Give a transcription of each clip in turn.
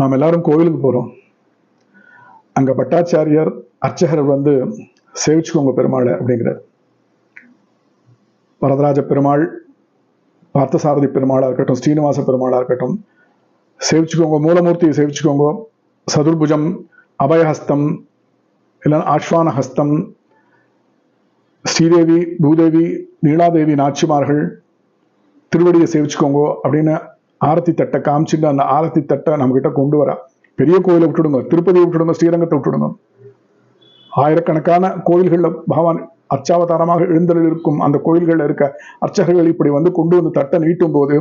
நாம் எல்லாரும் கோவிலுக்கு போறோம். அங்க பட்டாச்சாரியர் அர்ச்சகர் வந்து சேவிச்சுக்கோங்க பெருமாளை அப்படிங்கிறார். வரதராஜ பெருமாள் பார்த்தசாரதி பெருமாளா இருக்கட்டும் ஸ்ரீனிவாச பெருமாளா இருக்கட்டும் சேவிச்சுக்கோங்க மூலமூர்த்தியை சேவிச்சுக்கோங்க. சதுர்புஜம் அபயஹஸ்தம் இல்லை ஆஷ்வான ஹஸ்தம் ஸ்ரீதேவி பூதேவி நீலாதேவி நாச்சிமார்கள் திருவடியை சேவிச்சுக்கோங்க அப்படின்னு ஆரத்தி தட்டை காமிச்சுட்டு அந்த ஆரத்தி தட்டை நம்ம கிட்ட கொண்டு வரா. பெரிய கோயிலை விட்டுடுங்க திருப்பதியை விட்டுடுங்க ஸ்ரீரங்கத்தை விட்டுடுங்க. ஆயிரக்கணக்கான கோயில்களில் பகவான் அர்ச்சாவதாரமாக எழுந்தலில் இருக்கும் அந்த கோயில்களில் இருக்க அர்ச்சகர்கள் இப்படி வந்து கொண்டு வந்து தட்டை நீட்டும் போது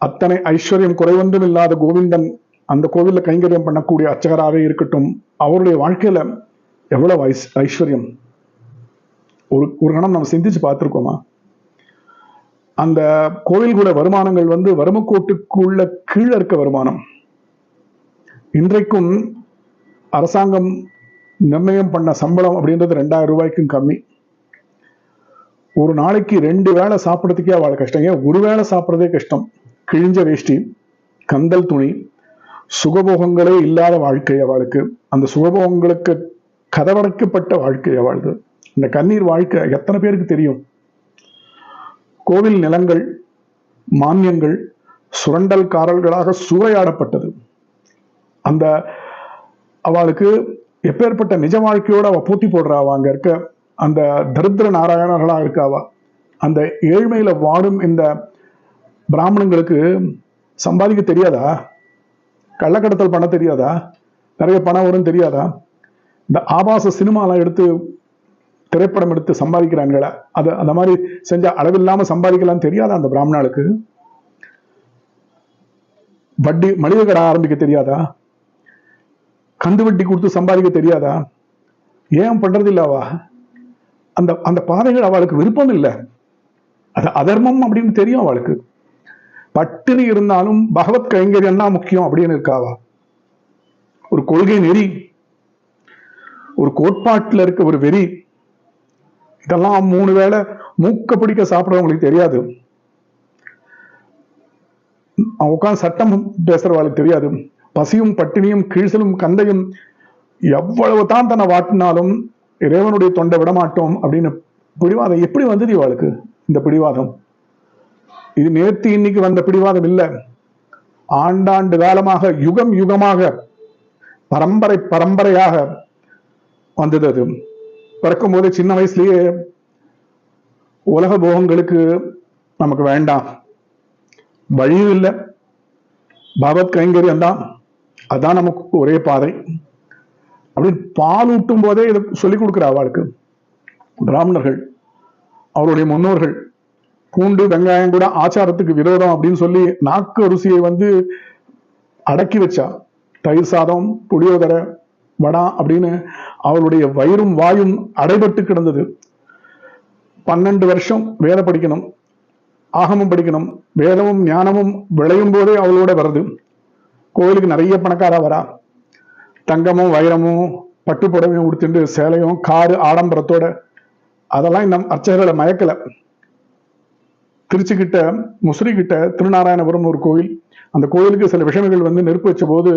அத்தனை ஐஸ்வர்யம் குறைவொன்றும் இல்லாத கோவிந்தன் அந்த கோவில்ல கைங்கரியம் பண்ணக்கூடிய அர்ச்சகராகவே இருக்கட்டும் அவருடைய வாழ்க்கையில எவ்வளவு ஐஸ் ஐஸ்வர்யம். ஒரு ஒரு கணம் நம்ம சிந்திச்சு பார்த்திருக்கோமா? அந்த கோவில்களோட வருமானங்கள் வந்து வறுமக்கோட்டுக்குள்ள கீழே இருக்க வருமானம். இன்றைக்கும் அரசாங்கம் நிர்ணயம் பண்ண சம்பளம் அப்படின்றது ரெண்டாயிரம் ரூபாய்க்கும் கம்மி. ஒரு நாளைக்கு ரெண்டு வேளை சாப்பிட்றதுக்கே அவ்வளோ கஷ்டம். ஏன்? ஒரு வேளை சாப்பிட்றதே கஷ்டம். கிழிஞ்ச வேஷ்டி கந்தல் துணி சுகபோகங்களே இல்லாத வாழ்க்கை அவளுக்கு. அந்த சுகபோகங்களுக்கு கதவடைக்கப்பட்ட வாழ்க்கை அவளுது. இந்த கண்ணீர் வாழ்க்கை எத்தனை பேருக்கு தெரியும்? கோவில் நிலங்கள் மானியங்கள் சுரண்டல்காரர்களாக சூறையாடப்பட்டது. அந்த அவளுக்கு எப்பேற்பட்ட நிஜ வாழ்க்கையோட அவள் போட்டி போடுறா அங்கே அங்க இருக்க அந்த தரித்திர நாராயணர்களா இருக்காவா அந்த ஏழ்மையில வாடும் இந்த பிராமணங்களுக்கு சம்பாதிக்க தெரியாதா? கள்ளக்கடத்தல் பண்ண தெரியாதா? நிறைய பணம் வரும் தெரியாதா? இந்த ஆபாச சினிமாலாம் எடுத்து திரைப்படம் எடுத்து சம்பாதிக்கிறாங்களா? அது அந்த மாதிரி செஞ்சா அளவில்லாம சம்பாதிக்கலாம்னு தெரியாதா அந்த பிராமணாளுக்கு? வட்டி மளிகை கடை ஆரம்பிக்க தெரியாதா? கந்து வட்டி கொடுத்து சம்பாதிக்க தெரியாதா? ஏன் பண்றது இல்லவா அந்த அந்த பாதைகள் அவளுக்கு விருப்பம் இல்லை. அது அதர்மம் அப்படின்னு தெரியும் அவளுக்கு. பட்டினி இருந்தாலும் பகவத் கைங்கரியம் தான் முக்கியம் அப்படின்னு இருக்காவா ஒரு கொள்கை நெறி. ஒரு கோட்பாட்டுல இருக்க ஒரு வெறி. இதெல்லாம் மூணு வேளை மூக்க பிடிக்க சாப்பிடுறவங்களுக்கு தெரியாது. உட்காந்து சட்டம் பேசுறவங்களுக்கு தெரியாது. பசியும் பட்டினியும் கீழ்சலும் கந்தையும் எவ்வளவு தான் தன்னை வாட்டினாலும் இறைவனுடைய தொண்டை விடமாட்டோம் அப்படின்னு பிடிவாதம் எப்படி வந்தது இவளுக்கு இந்த பிடிவாதம்? இது நேர்த்தி இன்னைக்கு வந்த பிடிவாதம் இல்லை. ஆண்டாண்டு காலமாக யுகம் யுகமாக பரம்பரை பரம்பரையாக வந்தது அது. பிறக்கும் போது சின்ன வயசுலயே உலக போகங்களுக்கு நமக்கு வேண்டாம். வழியும் இல்லை. பகவத் கைங்கரியம் தான். அதான் நமக்கு ஒரே பாதை. அப்படின்னு பால் ஊட்டும் போதே இதை சொல்லிக் கொடுக்குற அவளுக்கு. பிராமணர்கள் அவருடைய முன்னோர்கள் பூண்டு வெங்காயம் கூட ஆச்சாரத்துக்கு விரோதம் அப்படின்னு சொல்லி நாக்கு அரிசியை வந்து அடக்கி வச்சா. தயிர் சாதம் புளியோதரை வடா அப்படின்னு அவளுடைய வயிறும் வாயும் அடைபட்டு கிடந்தது. பன்னெண்டு வருஷம் வேத படிக்கணும் ஆகமும் படிக்கணும் வேதமும் ஞானமும் விளையும் போதே அவளோட வருது கோயிலுக்கு நிறைய பணக்காரா வரா. தங்கமும் வைரமும் பட்டு புடவையும் உடுத்திட்டு சேலையும் காரு ஆடம்பரத்தோட. அதெல்லாம் நம் அர்ச்சகர்களை மயக்கல. திருச்சிக்கிட்ட முசிறி திருநாராயணபுரம் ஒரு கோயில். அந்த கோயிலுக்கு சில விஷயங்கள் வந்து நெருப்பு வச்ச போது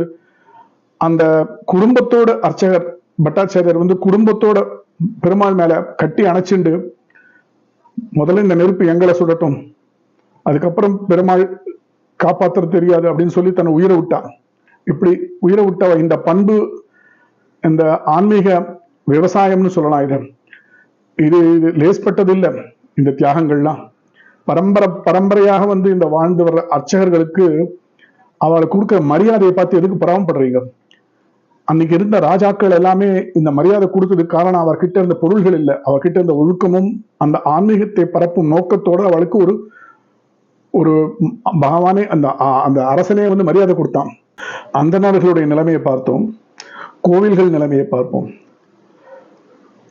அந்த குடும்பத்தோட அர்ச்சகர் பட்டாச்சாரியர் வந்து குடும்பத்தோட பெருமாள் மேல கட்டி அணைச்சுண்டு முதல்ல இந்த நெருப்பு எங்களை சுடட்டும். அதுக்கப்புறம் பெருமாள் காப்பாத்துற தெரியாது அப்படின்னு சொல்லி தன்னை உயிரை விட்டா இப்படி உயிரை விட்ட இந்த பண்பு இந்த ஆன்மீக விவசாயம்னு சொல்லலாம் இது. இது இது லேஸ்பட்டது இல்லை இந்த தியாகங்கள்லாம். பரம்பரை பரம்பரையாக வந்து இந்த வாழ்ந்து வர்ற அர்ச்சகர்களுக்கு அவளை கொடுக்குற மரியாதையை பார்த்து எதுக்கு பராமப்படுறீங்க அன்னைக்கு இருந்த ராஜாக்கள் எல்லாமே இந்த மரியாதை கொடுத்ததுக்கு காரணம் அவர்கிட்ட இருந்த பொருள்கள் இல்லை. அவர்கிட்ட இருந்த ஒழுக்கமும் அந்த ஆன்மீகத்தை பரப்பும் நோக்கத்தோட அவளுக்கு ஒரு ஒரு பகவானே அந்த அந்த அரசனே வந்து மரியாதை கொடுத்தான். அந்த நாடுகளுடைய நிலைமையை பார்த்தோம். கோவில்கள் நிலைமையை பார்ப்போம்.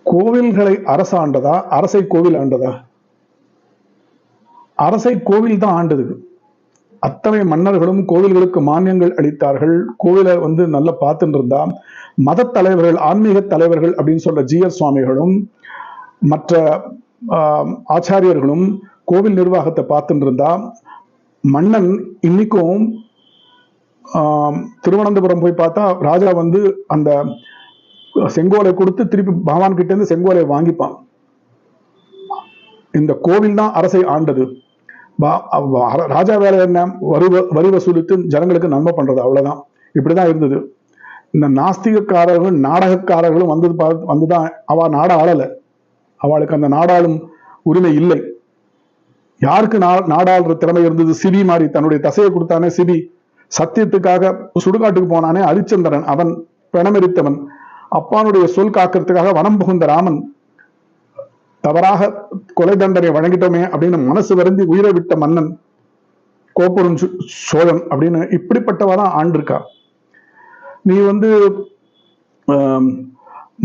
கோவில்களை அரசு ஆண்டதா? அரசை கோவில் ஆண்டதா? அரசை கோவில் தான் ஆண்டது அத்தனை மன்னர்களும் கோவில்களுக்கு மானியங்கள் அளித்தார்கள். கோவிலை வந்து நல்லா பார்த்துட்டு இருந்தா. மத தலைவர்கள் ஆன்மீக தலைவர்கள் அப்படின்னு சொல்ற ஜிஆர் சுவாமிகளும் மற்ற ஆஹ், ஆச்சாரியர்களும் கோவில் நிர்வாகத்தை பார்த்துட்டு இருந்தா. மன்னன் இன்னைக்கும் திருவனந்தபுரம் போய் பார்த்தா ராஜா வந்து அந்த செங்கோலை கொடுத்து திருப்பி பகவான் கிட்ட இருந்து செங்கோலை வாங்கிப்பான். இந்த கோவில் தான் அரசை ஆண்டது. ராஜா வேலை என்ன? வரி வரி வசூலித்து ஜனங்களுக்கு நன்மை பண்றது அவ்வளவுதான். இப்படிதான் இருந்தது. இந்த நாஸ்திகக்காரர்கள் நாடகக்காரர்களும் வந்தது பார்த்து வந்துதான் அவ நாட ஆளல. அவளுக்கு அந்த நாடாளும் உரிமை இல்லை. யாருக்கு நா- நாடாளுற திறமை இருந்தது? சிபி மாதிரி தன்னுடைய தசையை கொடுத்தானே சிபி. சத்தியத்துக்காக சுடுகாட்டுக்கு போனானே அரிச்சந்திரன். அவன் பிணமெரித்தவன். அப்பானுடைய சொல் காக்கிறதுக்காக வனம் புகுந்த ராமன். தவறாக கொலை தண்டனை வழங்கிட்டோமே அப்படின்னு மனசு வருந்தி உயிரை விட்ட மன்னன் கோபுரம் சோழன் அப்படின்னு இப்படிப்பட்டவ தான் ஆண்டிருக்கா. நீ வந்து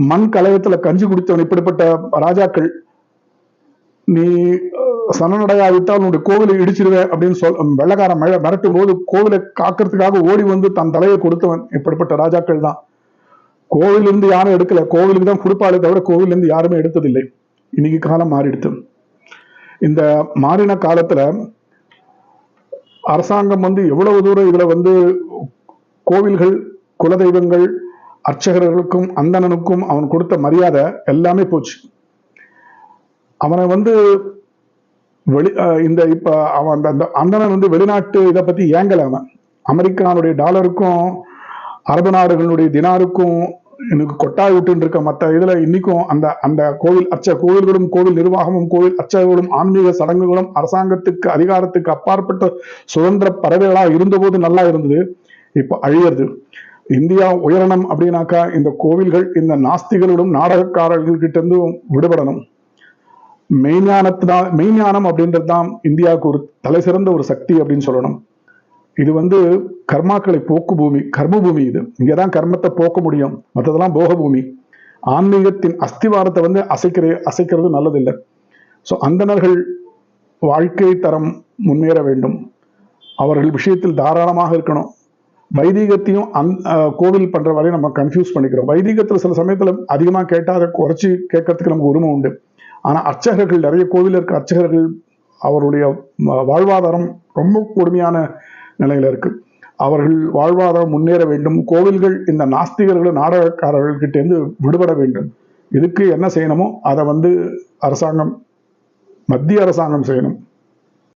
மண் கலயத்துல கஞ்சி குடித்தவன் இப்படிப்பட்ட ராஜாக்கள் நீ அஹ், சரணடையாவிட்டால் உன்னுடைய கோவிலை இடிச்சிருவேன் அப்படின்னு சொல் வெள்ளக்காரன் மழை மிரட்டும் போது கோவிலை காக்கிறதுக்காக ஓடி வந்து தன் தலையை கொடுத்தவன் இப்படிப்பட்ட ராஜாக்கள் தான். கோவிலிருந்து யாரும் எடுக்கல. கோவிலுக்கு தான் கொடுப்பாளே தவிர கோவிலிருந்து யாருமே எடுத்ததில்லை. இன்னைக்கு காலம் மாறிடுத்து. இந்த மாறின காலத்துல அரசாங்கம் வந்து எவ்வளவு தூரம் இதுல வந்து கோவில்கள் குலதெய்வங்கள் அர்ச்சகர்களுக்கும் அந்தணனுக்கும் அவன் கொடுத்த மரியாதை எல்லாமே போச்சு. அவனை வந்து வெளி இந்த இப்ப அவன் அந்த- அந்த அந்தணன் வந்து வெளிநாட்டு இதை பத்தி ஏங்கல அவன். அமெரிக்கானுடைய டாலருக்கும் அரபு நாடுகளுடைய தினாருக்கும் எனக்கு கொட்டாய் விட்டு இருக்க மற்ற இதுல இன்னைக்கும் அந்த அந்த கோவில் அச்ச கோவில்களும் கோவில் நிர்வாகமும் கோவில் அச்சகங்களும் ஆன்மீக சடங்குகளும் அரசாங்கத்துக்கு அதிகாரத்துக்கு அப்பாற்பட்ட சுதந்திர பறவைகளா இருந்தபோது நல்லா இருந்தது. இப்போ அழியிறது. இந்தியா உயரணும் அப்படின்னாக்கா இந்த கோவில்கள் இந்த நாஸ்திகளிடம் நாடகக்காரர்கள்கிட்ட இருந்து விடுபடணும். மெய்ஞானத்தினால் மெய்ஞானம் அப்படின்றது தான் இந்தியாவுக்கு ஒரு தலை சிறந்த ஒரு சக்தி அப்படின்னு சொல்லணும். இது வந்து கர்மாக்களை போக்கு பூமி கர்ம பூமி இது. இங்கதான் கர்மத்தை போக்க முடியும். மற்றதெல்லாம் போக பூமி ஆன்மீகத்தின் அஸ்திவாரத்தை வந்து அசைக்கிற அசைக்கிறது நல்லதில்லை. ஸோ அந்தணர்கள் வாழ்க்கை தரம் முன்னேற வேண்டும். அவர்கள் விஷயத்தில் தாராளமாக இருக்கணும். வைதீகத்தையும் அந் அஹ் கோவில் பண்ற வரையும் நம்ம கன்ஃபியூஸ் பண்ணிக்கிறோம். வைதீகத்தில் சில சமயத்தில் அதிகமா கேட்டால் அதை குறைச்சி கேட்கறதுக்கு நமக்கு உரிமை உண்டு. ஆனால் அர்ச்சகர்கள் நிறைய கோவில் இருக்க அர்ச்சகர்கள் அவருடைய வாழ்வாதாரம் ரொம்ப கொடுமையான நிலையில இருக்கு. அவர்கள் வாழ்வாதாரம் முன்னேற வேண்டும். கோவில்கள் இந்த நாஸ்திகர்கள் நாடகக்காரர்கள் இருந்து விடுபட வேண்டும். இதுக்கு என்ன செய்யணுமோ அதை வந்து அரசாங்கம் மத்திய அரசாங்கம் செய்யணும்.